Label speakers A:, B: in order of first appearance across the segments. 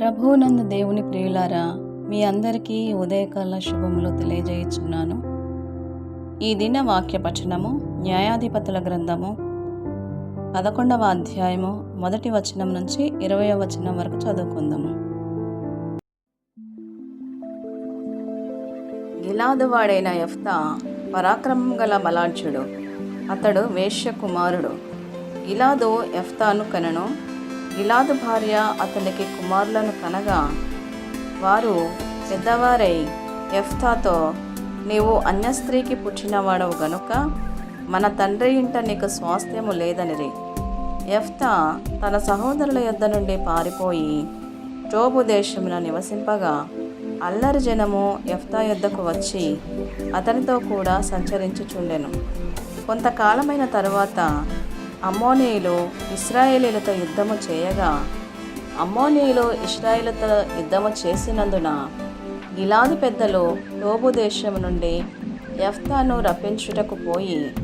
A: ప్రభువునందు దేవుని ప్రియులారా మీ అందరికీ ఉదయకాల శుభములు తెలియజేయుచున్నాను. ఈ దిన వాక్య పఠనము న్యాయాధిపతుల గ్రంథము పదకొండవ అధ్యాయము మొదటి వచనం నుంచి ఇరవై వచనం వరకు చదువుకుందాము. గిలాదువాడైన యెఫ్తా పరాక్రమం గల బలాఢ్యుడు. అతడు వేశ్య కుమారుడు గిలాదు ఎఫ్తాను కనను గిలాదు భార్య అతనికి కుమారులను కనగా వారు పెద్దవారై ఎఫ్తాతో నీవు అన్య స్త్రీకి పుట్టినవాడవు గనుక మన తండ్రి ఇంట నీకు స్వాస్థ్యము లేదనిరి ఎఫ్తా తన సహోదరుల యొద్ద నుండి పారిపోయి టోబు దేశమున నివసింపగా అల్లరి జనము ఎఫ్తా యొద్దకు వచ్చి అతనితో కూడా సంచరించుచుండెను. కొంతకాలమైన తరువాత అమ్మోనీయులు ఇస్రాయేలీలతో యుద్ధము చేయగా అమ్మోనీయులు ఇస్రాయేలతో యుద్ధము చేసినందున గిలాదు పెద్దలు టోబు దేశం నుండి ఎఫ్తాను రప్పించుటకు పోయి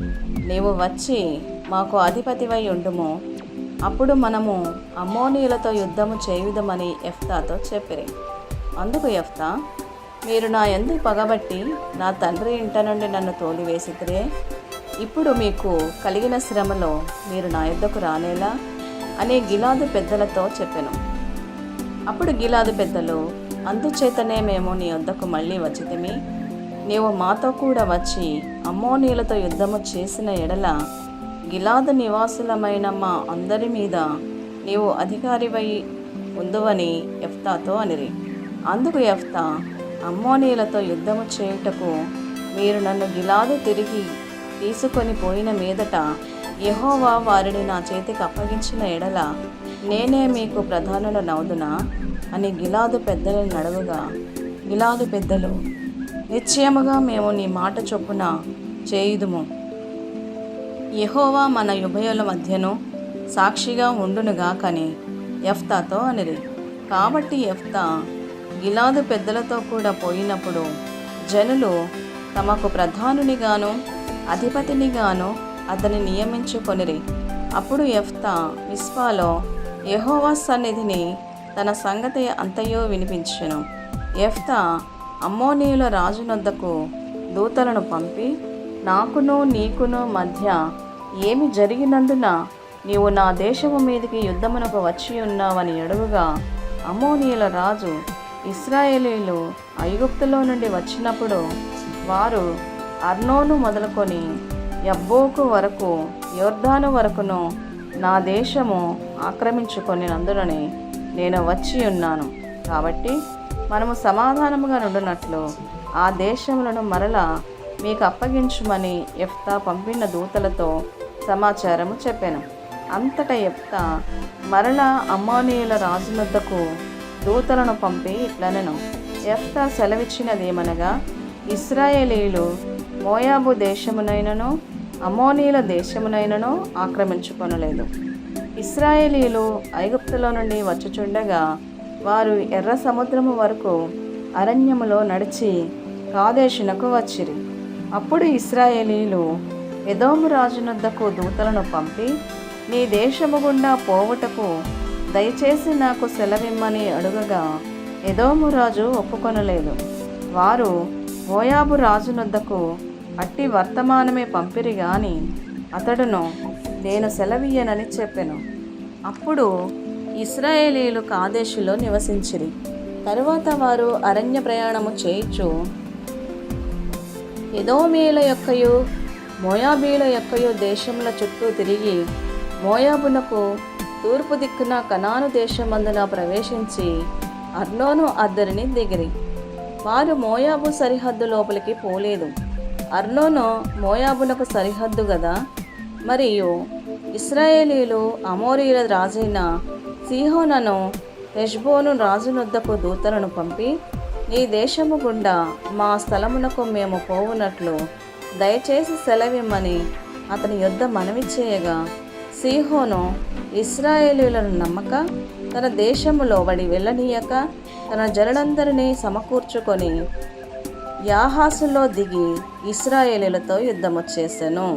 A: నీవు వచ్చి మాకు అధిపతివై ఉండుము. అప్పుడు మనము అమ్మోనీయులతో యుద్ధము చేయుదమని ఎఫ్తాతో చెప్పిరి. అందుకు ఎఫ్తా మీరు నా ఎందుకు పగబట్టి నా తండ్రి ఇంట నుండి నన్ను తోలివేసితిరే. ఇప్పుడు మీకు కలిగిన శ్రమలో మీరు నా యుద్ధకు రానేలా? అని గిలాదు పెద్దలతో చెప్పాను. అప్పుడు గిలాదు పెద్దలు అందుచేతనే మేము నీ వద్దకు మళ్ళీ వచ్చితిమి. నీవు మాతో కూడా వచ్చి అమ్మోనీలతో యుద్ధము చేసిన ఎడల గిలాదు నివాసులమైన మా అందరి మీద నీవు అధికారివై ఉందువని ఎఫ్తాతో అనిరి. అందుకు ఎఫ్తా అమ్మోనీలతో యుద్ధము చేయుటకు మీరు నన్ను గిలాదు తిరిగి తీసుకొని పోయిన మీదట యహోవా వారిని నా చేతికి అప్పగించిన ఎడల నేనే మీకు ప్రధానుల నవ్వుదునా అని గిలాదు పెద్దలను నడవగా గిలాదు పెద్దలు నిశ్చయముగా మేము నీ మాట చొప్పున చేయుదుము. యహోవా మన ఉభయుల మధ్యను సాక్షిగా ఉండునుగా కని ఎఫ్తాతో అనిరి. కాబట్టి ఎఫ్తా గిలాదు పెద్దలతో కూడా పోయినప్పుడు జనులు తమకు ప్రధానునిగాను అధిపతినిగాను అతని నియమించుకొనిరి. అప్పుడు ఎఫ్తా మిస్పాలో యహోవా సన్నిధిని తన సంగతి అంతయో వినిపించెను. ఎఫ్తా అమ్మోనీయుల రాజునొద్దకు దూతలను పంపి నాకును నీకును మధ్య ఏమి జరిగినందున నీవు నా దేశము మీదికి యుద్ధమునకు వచ్చి ఉన్నావని అడుగుగా అమ్మోనీయుల రాజు ఇస్రాయేలీలు ఐగుప్తులో నుండి వచ్చినప్పుడు వారు అర్నోను మొదలుకొని యబ్బోకు వరకు యోర్ధాను వరకును నా దేశము ఆక్రమించుకొని నందునని నేను వచ్చి ఉన్నాను. కాబట్టి మనము సమాధానముగా నుండినట్లు ఆ దేశములను మరలా మీకు అప్పగించుమని ఎఫ్తా పంపిన దూతలతో సమాచారము చెప్పాను. అంతట ఎఫ్తా మరలా అమ్మానీయుల రాజునద్దకు దూతలను పంపి ఇట్లనెను. ఎఫ్తా సెలవిచ్చినదేమనగా ఇస్రాయేలీలు మోయాబు దేశమునైనను అమోనీల దేశమునైనను ఆక్రమించుకొనలేదు. ఇస్రాయేలీలు ఐగుప్తులో నుండి వచ్చుచుండగా వారు ఎర్ర సముద్రము వరకు అరణ్యములో నడిచి కాదేశునకు వచ్చిరి. అప్పుడు ఇస్రాయేలీలు ఎదోము రాజునొద్దకు దూతలను పంపి నీ దేశము గుండా పోవుటకు దయచేసి నాకు సెలవిమ్మని అడుగగా ఎదోము రాజు ఒప్పుకొనలేదు. వారు మోయాబు రాజునొద్దకు అట్టి వర్తమానమే పంపిరి గాని అతడును నేను సెలవియ్యనని చెప్పెను. అప్పుడు ఇస్రాయేలీలు కాదేశులో నివసించిరి. తరువాత వారు అరణ్య ప్రయాణము చేయుచు ఎదోమీల యొక్కయు మోయాబీల యొక్కయు దేశముల చుట్టూ తిరిగి మోయాబునకు తూర్పు దిక్కున కనాను దేశమందున ప్రవేశించి అర్నోను అద్దరిని దిగిరి. వారు మోయాబు సరిహద్దు లోపలికి పోలేదు. అర్నోను మోయాబునకు సరిహద్దు గదా? మరియు ఇస్రాయేలీలు అమోరీల రాజైన సీహోనను హెష్బోను రాజునొద్దకు దూతలను పంపి నీ దేశము గుండా మా స్థలమునకు మేము పోవునట్లు దయచేసి సెలవిమ్మని అతని యొద్ద మనవి చేయగా సీహోను ఇస్రాయేలీలను నమ్మక తన దేశములో వడి వెళ్ళనీయక తన జనులందరినీ సమకూర్చుకొని యాహాసులో దిగి ఇస్రాయేలీలతో యుద్ధము చేసెను.